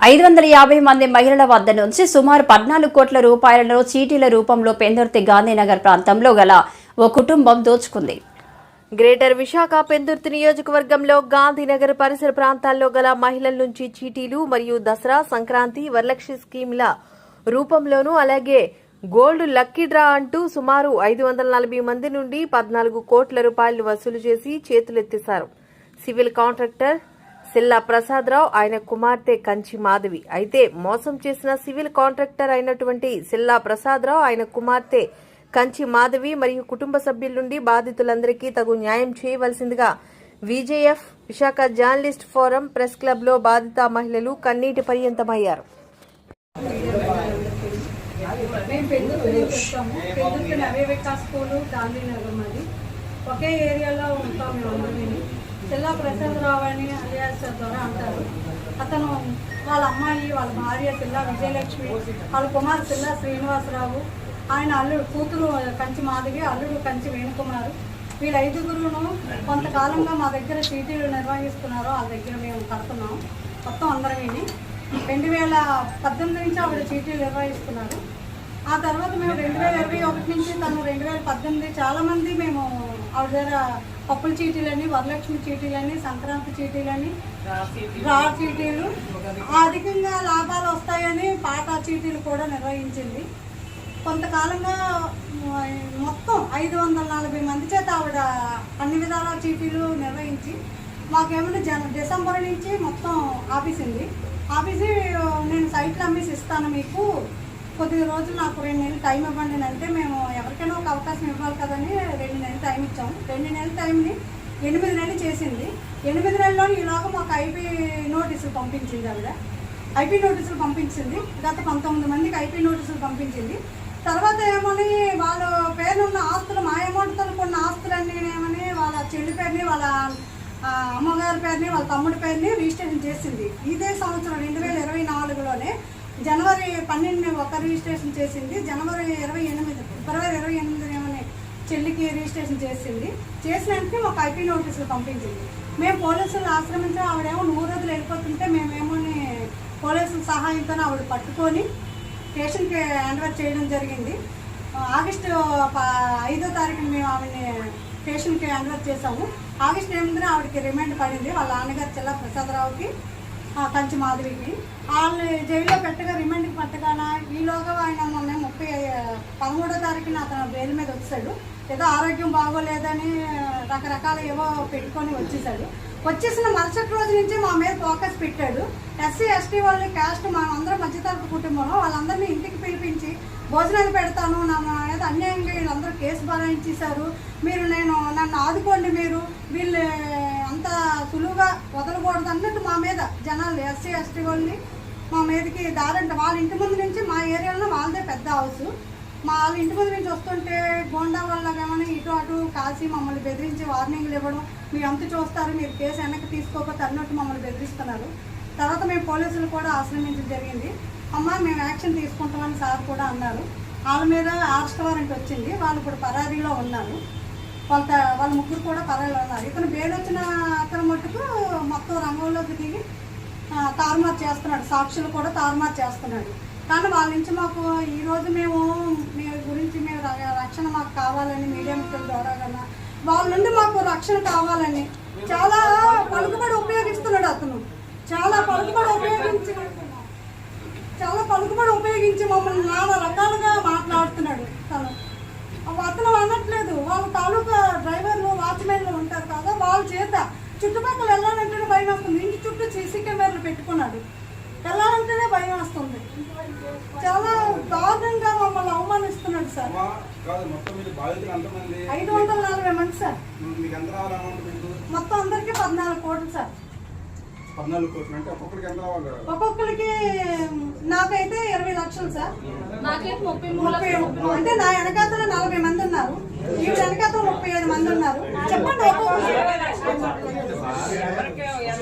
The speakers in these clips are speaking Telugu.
ఐదు వందల యాభై మంది మహిళల వద్ద నుంచి సుమారు పద్నాలుగు కోట్ల రూపాయలను చీటీల రూపంలో పెందుర్తి గాంధీనగర్ ప్రాంతంలో గల ఓ కుటుంబం దోచుకుంది. గ్రేటర్ విశాఖ పెందుర్తి నియోజకవర్గంలో గాంధీనగర్ పరిసర ప్రాంతాల్లో గల మహిళల నుంచి చీటీలు మరియు దసరా సంక్రాంతి వరలక్ష్మి స్కీమ్ల రూపంలోనూ అలాగే గోల్డ్ లక్కీ డ్రా అంటూ సుమారు ఐదు వందల నలభై మంది నుండి పద్నాలుగు కోట్ల రూపాయలు వసూలు చేసి చేతులెత్తేశారు. సివిల్ కాంట్రాక్టర్ సిల్లా ప్రసాదరావు ఆయన కుమార్తె కంచి మాధవి. అయితే మోసం చేసిన సివిల్ కాంట్రాక్టర్ అయినటువంటి సిల్లా ప్రసాదరావు ఆయన కుమార్తె కంచి మాధవి మరియు కుటుంబ సభ్యుల నుండి బాధితులందరికీ తగు న్యాయం చేయవలసిందిగా VJF Visakha journalist forum press క్లబ్లో బాధిత మహిళలు కన్నీటి పర్యంతమయ్యారు. ఒకే ఏరియాలో ఉంటాం పిల్ల అందరినీ ప్రసాదరావు అని అలియాస్ ద్వారా అంటారు. అతను వాళ్ళ అమ్మాయి వాళ్ళ భార్య పిల్ల విజయలక్ష్మి వాళ్ళ కుమారు పిల్ల శ్రీనివాసరావు. ఆయన అల్లుడు కూతురు కంచి మాధవి అల్లుడు కంచి వేణుకుమారు. వీళ్ళ ఐదుగురును కొంతకాలంగా మా దగ్గర చీటీలు నిర్వహిస్తున్నారు వాళ్ళ దగ్గర మేము కడుతున్నాం. మొత్తం అందరం విని రెండు వేల పద్దెనిమిది నుంచి ఆవిడ చీటీలు నిర్వహిస్తున్నారు. ఆ తర్వాత మేము రెండు వేల ఇరవై ఒకటి నుంచి తను రెండు వేల పద్దెనిమిది చాలామంది మేము ఆవిడ దగ్గర పప్పుల చీటీలని వరలక్ష్మి చీటీలని సంక్రాంతి చీటీలని డ్రా చీటీలు. అధికంగా లాభాలు వస్తాయని పాట చీటీలు కూడా నిర్వహించింది. కొంతకాలంగా మొత్తం ఐదు వందల నలభై మంది చేత ఆవిడ అన్ని విధాల చీటీలు నిర్వహించి మాకేమంటే జన డిసెంబర్ నుంచి మొత్తం ఆఫీసింది ఆఫీసి నేను సైట్లు అమ్మేసి ఇస్తాను మీకు. కొద్ది రోజులు నాకు రెండు నెలలు టైం ఇవ్వండి అంటే మేము ఎవరికైనా ఒక అవకాశం ఇవ్వాలి కదని రెండు నెలలు టైం ఇచ్చాము రెండు నెలల టైంని ఎనిమిది నెలలు చేసింది. ఎనిమిది నెలల్లో ఈలోగా మాకు ఐపీ నోటీసులు పంపించింది ఆవిడ. ఐపీ నోటీసులు పంపించింది. గత పంతొమ్మిది మందికి ఐపీ నోటీసులు పంపించింది. తర్వాత ఏమని వాళ్ళ పేరున ఉన్న ఆస్తులు మా అమౌంట్తో కొన్ని ఆస్తులన్నీ ఏమని వాళ్ళ చెల్లి పేరుని వాళ్ళ అమ్మగారి పేరుని వాళ్ళ తమ్ముడి పేరుని రిజిస్ట్రేషన్ చేసింది. ఇదే సంవత్సరం రెండు వేల ఇరవై నాలుగులోనే జనవరి పన్నెండు ఒక రిజిస్ట్రేషన్ చేసింది. జనవరి ఇరవై ఎనిమిది ఫిబ్రవరి ఇరవై ఎనిమిది ఏమని చెల్లికి రిజిస్ట్రేషన్ చేసింది. చేసిన వెంటనే మాకు ఐపీ నోటీసులు పంపించింది. మేము పోలీసులు ఆశ్రమించి. ఆవిడేమో నూరు రోజులు వెళ్ళిపోతుంటే మేమేమోని పోలీసుల సహాయంతో ఆవిడ పట్టుకొని స్టేషన్కి హ్యాండ్ఓవర్ చేయడం జరిగింది. ఆగస్టు ప- ఐదో తారీఖున మేము ఆవిడని స్టేషన్కి హ్యాండ్ఓవర్ చేసాము ఆగస్టు ఎనిమిదిన ఆవిడకి రిమాండ్ పడింది. వాళ్ళ నాన్నగారు చెల్ల ప్రసాదరావుకి. కంచి మాధవికి వాళ్ళని జైల్లో పెట్టగా రిమాండ్కి పట్టగాన ఈలోగా ఆయన మొన్న ముప్పై పదమూడో తారీఖున అతను బెయిల్ మీద వచ్చాడు. ఏదో ఆరోగ్యం బాగోలేదని రకరకాల ఏవో పెట్టుకొని వచ్చేసాడు. వచ్చేసిన మరుసటి రోజు నుంచి మా మీద ఫోకస్ పెట్టాడు. ఎస్సీ ఎస్టీ వాళ్ళని క్యాస్ట్ మా అందరం మధ్యతరపు కుటుంబంలో వాళ్ళందరినీ ఇంటికి పిలిపించి భోజనాలు పెడతాను నా మీద అన్యాయంగా వీళ్ళందరూ కేసు బనాయించేశారు. మీరు నేను నన్ను ఆదుకోండి మీరు. వీళ్ళు అంత సులువుగా వదలకూడదు అన్నట్టు మా మీద జనాలు ఎస్సీ ఎస్టీ వాళ్ళని మా మీదకి దారంట. వాళ్ళ ఇంటి ముందు నుంచి మా ఏరియాలో వాళ్ళదే పెద్ద హౌస్ మా వాళ్ళ ఇంటి ముందు నుంచి వస్తుంటే గోండా వల్ల ఏమైనా ఇటు అటు కాసి మమ్మల్ని బెదిరించి వార్నింగ్లు ఇవ్వడం మీరు అంత చూస్తారు మీరు కేసు వెనక్కి తీసుకోకపోతే అన్నట్టు మమ్మల్ని బెదిరిస్తున్నారు. తర్వాత మేము పోలీసులు కూడా ఆశ్రమించడం జరిగింది. అమ్మ మేము యాక్షన్ తీసుకుంటామని సార్ కూడా అన్నారు. వాళ్ళ మీద అరెస్ట్ వారెంట్ వచ్చింది. వాళ్ళు ఇప్పుడు పరారీలో ఉన్నారు. వాళ్ళ త- వాళ్ళ ముగ్గురు కూడా పరారీలో ఉన్నారు. ఇతను బెయిల్ వచ్చిన అతను మట్టుకు మొత్తం రంగంలోకి దిగి తారుమారు చేస్తున్నాడు. సాక్షులు కూడా తారుమారు చేస్తున్నాడు. కానీ వాళ్ళ నుంచి మాకు ఈరోజు మేము మీ గురించి మేము రక్షణ మాకు కావాలని మీడియా మిత్రుల ద్వారా కన్నా వాళ్ళ నుండి మాకు రక్షణ కావాలని చాలా పలుకుబడి ఉపయోగిస్తున్నాడు అతను. చాలా పలుకుబడి ఉపయోగించి పలుకుబడి ఉపయోగించి మమ్మల్ని నానా రకాలుగా మాట్లాడుతున్నాడు. తను అతను అనట్లేదు. వాళ్ళ తాలూకా డ్రైవర్లు వాచ్మెన్లు ఉంటారు కదా వాళ్ళ చేత చుట్టుపక్కల వెళ్ళాలంటేనే భయం వస్తుంది. ఇంటి చుట్టూ సీసీ కెమెరాలు పెట్టుకున్నాడు. వెళ్ళాలంటేనే భయం వస్తుంది. చాలా దారుణంగా మమ్మల్ని అవమానిస్తున్నాడు సార్. ఐదు వందల నలభై మంది సార్. మొత్తం అందరికీ పద్నాలుగు కోట్లు సార్. పద్నాలుగు కోట్లు అంటే ఒక్కొక్కరికి ఎంత రావాలి ఒక్కొక్కరికి నాకైతే ఇరవై లక్షలు సార్. ముప్పై అంటే నా వెనకాతల నలభై మంది ఉన్నారు. ఈ వెనకాతల ముప్పై ఐదు మంది ఉన్నారు. చెప్పండి ఒక్కొక్కరికి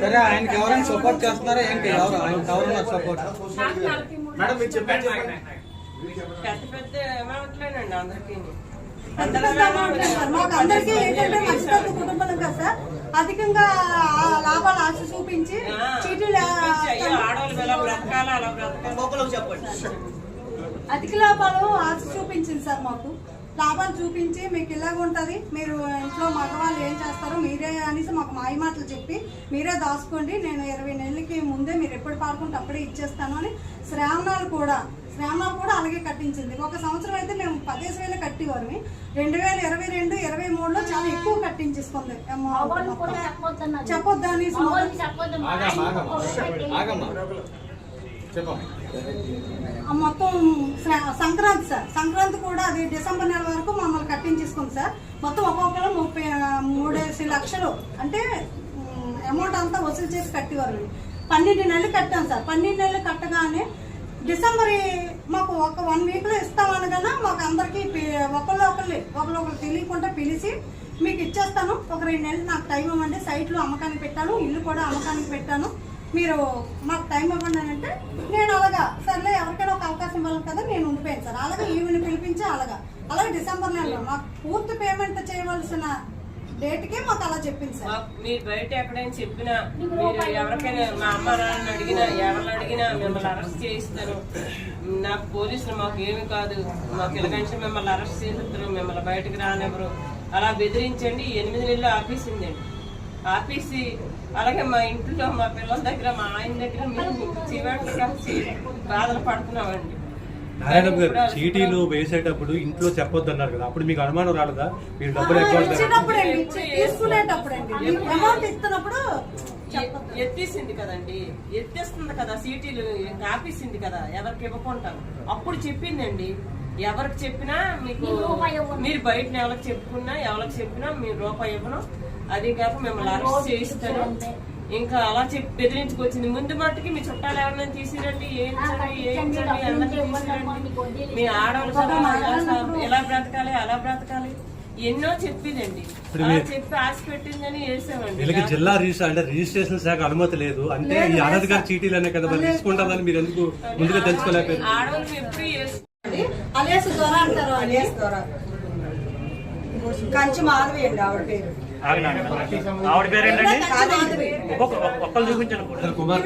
సరే ఆయనకి ఎవరైనా సపోర్ట్ చేస్తున్నారా? ఏంటి? ఎవరు? ఆయనకి ఎవరున్నారు సపోర్ట్ మేడం మీరు చెప్పండి చెప్పండి. పెద్ద పెద్ద అమౌంట్లేనండి అందరికీ మాకు అందరికీ ఏంటంటే మధ్యతరగతి కుటుంబాలు కదా సార్. అధికంగా లాభాలు ఆశ చూపించి చీటీలు అధిక లాభాలు ఆశ చూపించింది సార్ మాకు. లాభాలు చూపించి మీకు ఇలాగ ఉంటుంది. మీరు ఇంట్లో మగవాళ్ళు ఏం చేస్తారో మీరే అనేసి మాకు మాయ మాటలు చెప్పి మీరే దాచుకోండి. నేను ఇరవై నెలలకి ముందే మీరు ఎప్పుడు పాడుకుంటే అప్పుడే ఇచ్చేస్తాను అని శ్రావణాలు కూడా శ్రావణాలు కూడా అలాగే కట్టించింది. ఒక సంవత్సరం అయితే మేము పదిహేను వేలు కట్టేవారు. రెండు వేల ఇరవై రెండు ఇరవై మూడులో చాలా ఎక్కువ కట్టించేసుకుంది. చెప్పొద్దు అనేసి మొత్తం శ్రా- సంక్రాంతి సార్. సంక్రాంతి కూడా అది డిసెంబర్ నెల వరకు మమ్మల్ని కట్టించేసుకుంది సార్. మొత్తం ఒక్కొక్కరు ముప్పై మూడేసి లక్షలు. అంటే అమౌంట్ అంతా వసూలు చేసి కట్టేవారు. పన్నెండు నెలలు కట్టాం సార్. పన్నెండు నెలలు కట్టగానే డిసెంబర్ మాకు ఒక వన్ వీక్లో ఇస్తామనగానే మాకు అందరికీ ఒకళ్ళు ఒకళ్ళు ఒకళ్ళు ఒకళ్ళు తెలియకుండా పిలిచి మీకు ఇచ్చేస్తాను. ఒక రెండు నెలలు నాకు టైం ఇవ్వండి. సైట్లు అమ్మకానికి పెట్టాను ఇల్లు కూడా అమ్మకానికి పెట్టాను. మీరు మాకు టైం ఇవ్వండి అని అంటే నేను అలాగా సర్లే ఎవరికైనా ఒక అవకాశం ఇవ్వాలి కదా నేను ఉండిపోయాను సార్. అలాగే ఈవిని పిలిపించి అలాగా. అలాగే డిసెంబర్ నెలలో మాకు పూర్తి పేమెంట్ చేయవలసిన డేట్కే మాకు అలా చెప్పింది సార్. మీరు బయట ఎక్కడైనా చెప్పినా మీరు ఎవరికైనా మా అమ్మ నాన్నని అడిగినా ఎవరిని అడిగినా మిమ్మల్ని అరెస్ట్ చేయిస్తారు. నాకు పోలీసులు మాకు ఏమి కాదు. మాకు ఇలాగంటే మిమ్మల్ని అరెస్ట్ చేస్తారు మిమ్మల్ని బయటకు రానివ్వరు. అలా బెదిరించండి. ఎనిమిది నెలలు ఆపేసిందండి. ఆపేసి అలాగే మా ఇంట్లో మా పిల్లల దగ్గర మా ఆయన దగ్గర మేము చివరికి కలిసి బాధలు పడుతున్నామండి. నారాయణ గారు చీటీలు వేసేటప్పుడు ఇంట్లో చెప్పొద్దు అన్నారు కదా. అప్పుడు మీకు అనుమానం రాలేదా? మీరు డబ్బులు ఎక్కువ ఇచ్చినప్పుడు అండి తీసుకునేటప్పుడు అండి. అమౌంట్ ఇస్తున్నప్పుడు ఎ- ఎత్తేసింది కదండి. ఎత్తేస్తుంది కదా సీటీలు ఆపేసింది కదా ఎవరికి ఇవ్వకుండా. అప్పుడు చెప్పిందండి. ఎవరికి చెప్పినా మీకు మీరు బయట ఎవరికి చెప్పుకున్నా ఎవరికి చెప్పినా మీరు రూపాయి ఇవ్వను. అది కాక మిమ్మల్ని అరెస్ట్ చేయిస్తాను. ఇంకా అలా చెప్పి బెదిరించుకొచ్చింది. ముందు మట్టుకి మీ చుట్టాలు ఎవరైనా తీసిరండి? అందరినీ తీసిరండి? మీ ఆడవాళ్ళు ఎలా- ఎలా బ్రతకాలి? అలా బ్రతకాలి? ఎన్నో చెప్పిందండి అలా చెప్పి ఆశ పెట్టిందని వేసామండి వీళ్ళకి జిల్లా రిజిస్టర్ అంటే రిజిస్ట్రేషన్ శాఖ అనుమతి లేదు. అంటే ఈ అనధికార చీటీలు అనే కదా మరి తీసుకుంటామని మీరు ఎందుకు ముందుగా తెలుసుకోలేకపోయారు? ఆడవాళ్ళు ఎప్పుడు వేసుకో అలియాస్ ద్వారా అంటారు అలియాస్ ద్వారా. కంచి మాధవి అండి ఆవిడ పేరు. ఆవిడ పేరు ఏంటండి కంచి మాధవి. ఒక్కరు చూపించండి కుమార్.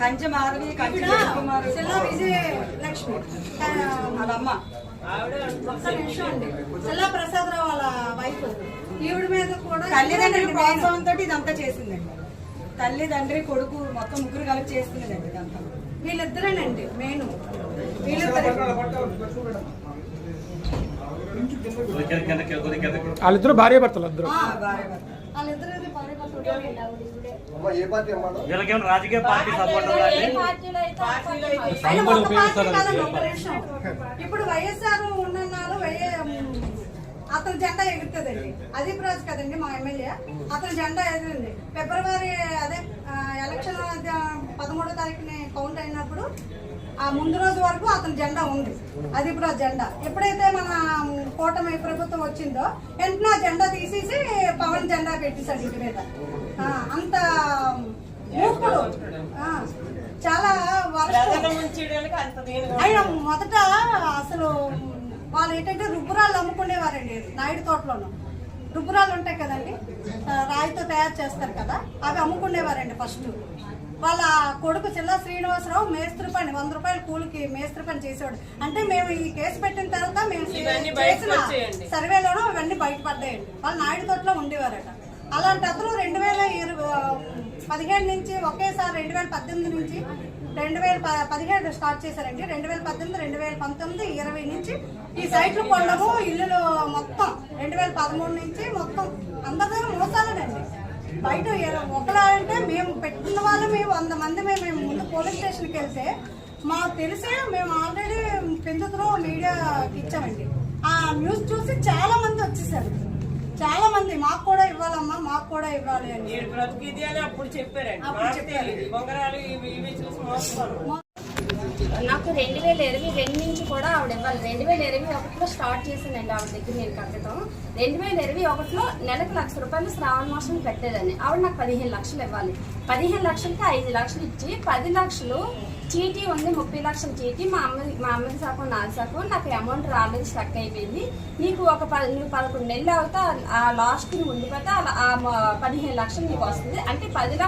కంచి మాధవి. కంచి కుమార్ విజయ లక్ష్మి వాళ్ళమ్మ ఆవిడ ఒక్క నిమిషం అండి. శిలా ప్రసాదరావు వాళ్ళ వైఫ్. ఈవిడ మీద కూడా తల్లిదండ్రుల ప్రోత్సాహంతో ఇదంతా చేసిందండి. తల్లిదండ్రి కొడుకు మొత్తం ముగ్గురు కలిపి చేస్తున్నదండి ఇదంతా. వీళ్ళిద్దరేనండి మెయిన్ వీళ్ళిద్దరే వాళ్ళిద్దరు భార్య భర్తలు వీళ్ళకేమైనా రాజకీయ పార్టీ సపోర్ట్. ఇప్పుడు వైఎస్ఆర్ ఉన్నన్నారు అతని జెండా ఎగురుతుందండి. అదీప్ రాజు కదండి మా ఎమ్మెల్యే. అతని జెండా ఎగిరింది ఫిబ్రవరి అదే ఎలక్షన్ పదమూడో తారీఖుని కౌంట్ అయినప్పుడు ఆ ముందు రోజు వరకు అతని జెండా ఉంది. అదీప్ రాజు జెండా. ఎప్పుడైతే మన కూటమి ప్రభుత్వం వచ్చిందో వెంటనే ఆ జెండా తీసేసి పవన్ జెండా పెట్టేశాడు ఇంటి మీద. అంత ఆ, చాలా ఆయన మొదట అసలు వాళ్ళు ఏంటంటే రుబ్బురాళ్ళు అమ్ముకునేవారండి నాయుడు తోటలోను. రుబ్బురాళ్ళు ఉంటాయి కదండి రాయితో తయారు చేస్తారు కదా అవి అమ్ముకునేవారండి ఫస్ట్. వాళ్ళ కొడుకు చిల్ల శ్రీనివాసరావు మేస్త్రి పని వంద రూపాయల కూలికి మేస్త్రి పని చేసేవాడు. అంటే మేము ఈ కేసు పెట్టిన తర్వాత మేము చేసిన. సర్వేలోనూ ఇవన్నీ బయటపడ్డాయండి. వాళ్ళు నాయుడు తోటలో ఉండేవారట. అలాంటి అతను రెండు వేల ఇరవై పదిహేడు నుంచి ఒకేసారి రెండు వేల పద్దెనిమిది నుంచి రెండు వేల పదిహేడు స్టార్ట్ చేశారండి. రెండు వేల పద్దెనిమిది రెండు వేల పంతొమ్మిది ఇరవై నుంచి ఈ సైట్లు కొనడము ఇల్లులు మొత్తం రెండు వేల పదమూడు నుంచి మొత్తం అందరి దగ్గర మోసాలేనండి. బయట ఎ- ఒకలా అంటే మేము పెట్టిన వాళ్ళు మేము వంద మంది మేము మేము ముందు పోలీస్ స్టేషన్కి వెళ్తే మాకు తెలిసే మేము ఆల్రెడీ పెందుతులో మీడియాకి ఇచ్చామండి. ఆ న్యూస్ చూసి చాలా మంది వచ్చేసారు. చాలా మంది మాకు కూడా ఇవ్వాలమ్మా మాకు కూడా ఇవ్వాలి అని. అని అప్పుడు చెప్పారండి. బొంగరాలు ఇవి ఇవి చూసి మోసపోను నాకు రెండు వేల ఇరవై రెండు నుంచి కూడా ఆవిడ ఇవ్వాలి. రెండు వేల ఇరవై ఒకటిలో స్టార్ట్ చేశానండి ఆవిడ దగ్గర నేను కట్టడం. రెండు వేల ఇరవై ఒకటిలో నెలకు లక్ష రూపాయలు శ్రావణ మాసం కట్టేదాన్ని ఆవిడ నాకు పదిహేను లక్షలు ఇవ్వాలి. పదిహేను లక్షలకి ఐదు లక్షలు ఇచ్చి పది లక్షలు చీటీ ఉంది ముప్పై లక్షల చీటీ. మా అమ్మ మా అమ్మకి సగం నాలుగు సగం నాకు అమౌంట్ రాలేదు స్టక్ అయిపోయింది. నీకు ఒక పది నువ్వు పదకొండు నెలలు అవుతా ఆ లాస్ట్ నువ్వు ఉండిపోతే ఆ- పదిహేను లక్షలు నీకు వస్తుంది. అంటే పది లక్షలు